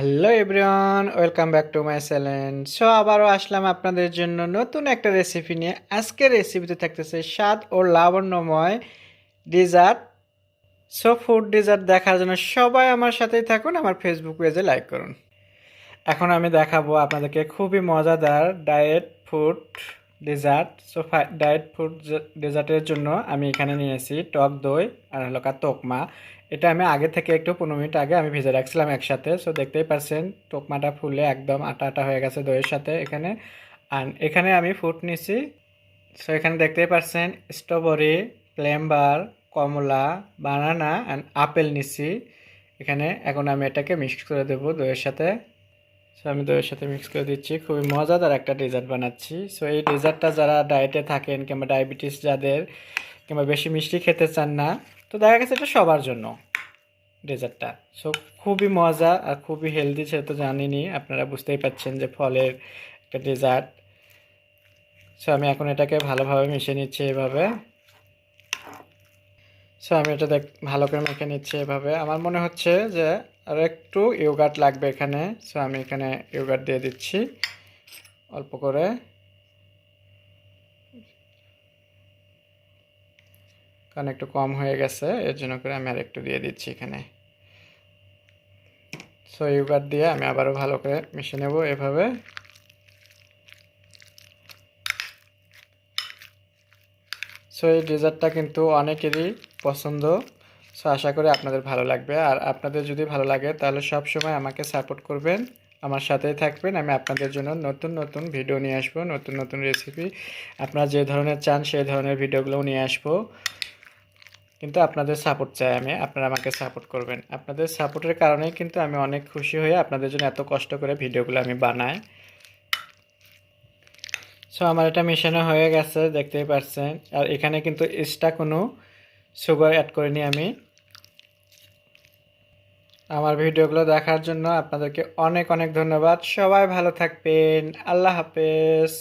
Hello everyone welcome back to my channel so আবারও আসলাম আপনাদের জন্য নতুন একটা রেসিপি নিয়ে। আজকের রেসিপিতে থাকতেছে স্বাদ ও লাবণ্যময় ডিজার্ট সো ফুড ডিজার্ট দেখার জন্য সবাই আমার সাথেই থাকুন, আমার ফেসবুক পেজে লাইক করুন। এখন আমি দেখাবো আপনাদেরকে খুবই মজাদার diet food dessert so diet food ডেজার্টের জন্য আমি এখানে নিয়েছি টক দই আর হলো কা তোকমা। এটা আমি আগে থেকে একটু পনেরো মিনিট আগে আমি ভেজে রাখছিলাম একসাথে। সো দেখতেই পাচ্ছেন তোকমাটা ফুলে একদম আটা আটা হয়ে গেছে দইয়ের সাথে এখানে। আর এখানে আমি ফুড নিছি। সো এখানে দেখতেই পাচ্ছেন স্ট্রবেরি প্লেম্বার কমলা বানানা অ্যান্ড আপেল নিছি। এখানে এখন আমি এটাকে মিক্স করে দেবো দইয়ের সাথে। সো আমি দইয়ের সাথে মিক্স করে দিচ্ছি। খুবই মজাদার একটা ডেজার্ট বানাচ্ছি। সো এই ডেজার্টটা যারা ডায়েটে থাকেন কিংবা ডায়াবেটিস যাদের কিংবা বেশি মিষ্টি খেতে চান না, তো দেখা গেছে এটা সবার জন্য ডেজার্টটা সো খুবই মজা আর খুবই হেলদি সে তো জানিনি আপনারা বুঝতেই পাচ্ছেন যে ফলের একটা ডেজার্ট সো আমি এখন এটাকে ভালোভাবে মিশিয়ে নিচ্ছি এভাবে। সো আমি এটা দেখ ভালো করে মেখে নিচ্ছি এভাবে। আমার মনে হচ্ছে যে আর একটু ইয়োগার্ট লাগবে এখানে সো আমি এখানে ইয়োগার্ট দিয়ে দিচ্ছি, অল্প করে। কারণ একটু কম হয়ে গেছে, এর জন্য করে আমি আর একটু দিয়ে দিচ্ছি এখানে। সো ইয়োগার্ট দিয়ে আমি আবারও ভালো করে মিশিয়ে নেব এভাবে। সো এই ডেজার্টটা কিন্তু অনেকেরই পছন্দ। সো আশা করি আপনাদের ভালো লাগবে। আর আপনাদের যদি ভালো লাগে, তাহলে সব সময় আমাকে সাপোর্ট করবেন। আমার সাথেই থাকবেন। আমি আপনাদের জন্য নতুন নতুন ভিডিও নিয়ে আসব, নতুন নতুন রেসিপি আপনারা যে ধরনের চান, সেই ধরনের ভিডিওগুলোও নিয়ে আসব। কিন্তু আপনাদের সাপোর্ট চাই আমি। আপনারা আমাকে সাপোর্ট করবেন। আপনাদের সাপোর্টের কারণেই কিন্তু আমি অনেক খুশি হয়ে আপনাদের জন্য এত কষ্ট করে ভিডিওগুলো আমি বানাই। সো আমার এটা মেশানো হয়ে গেছে, দেখতেই পাচ্ছেন আর এখানে কিন্তু এক্সট্রা কোনো সুগার অ্যাড করিনি আমি। আমার ভিডিওগুলো দেখার জন্য আপনাদেরকে অনেক অনেক ধন্যবাদ। সবাই ভালো থাকবেন। আল্লাহ হাফেজ।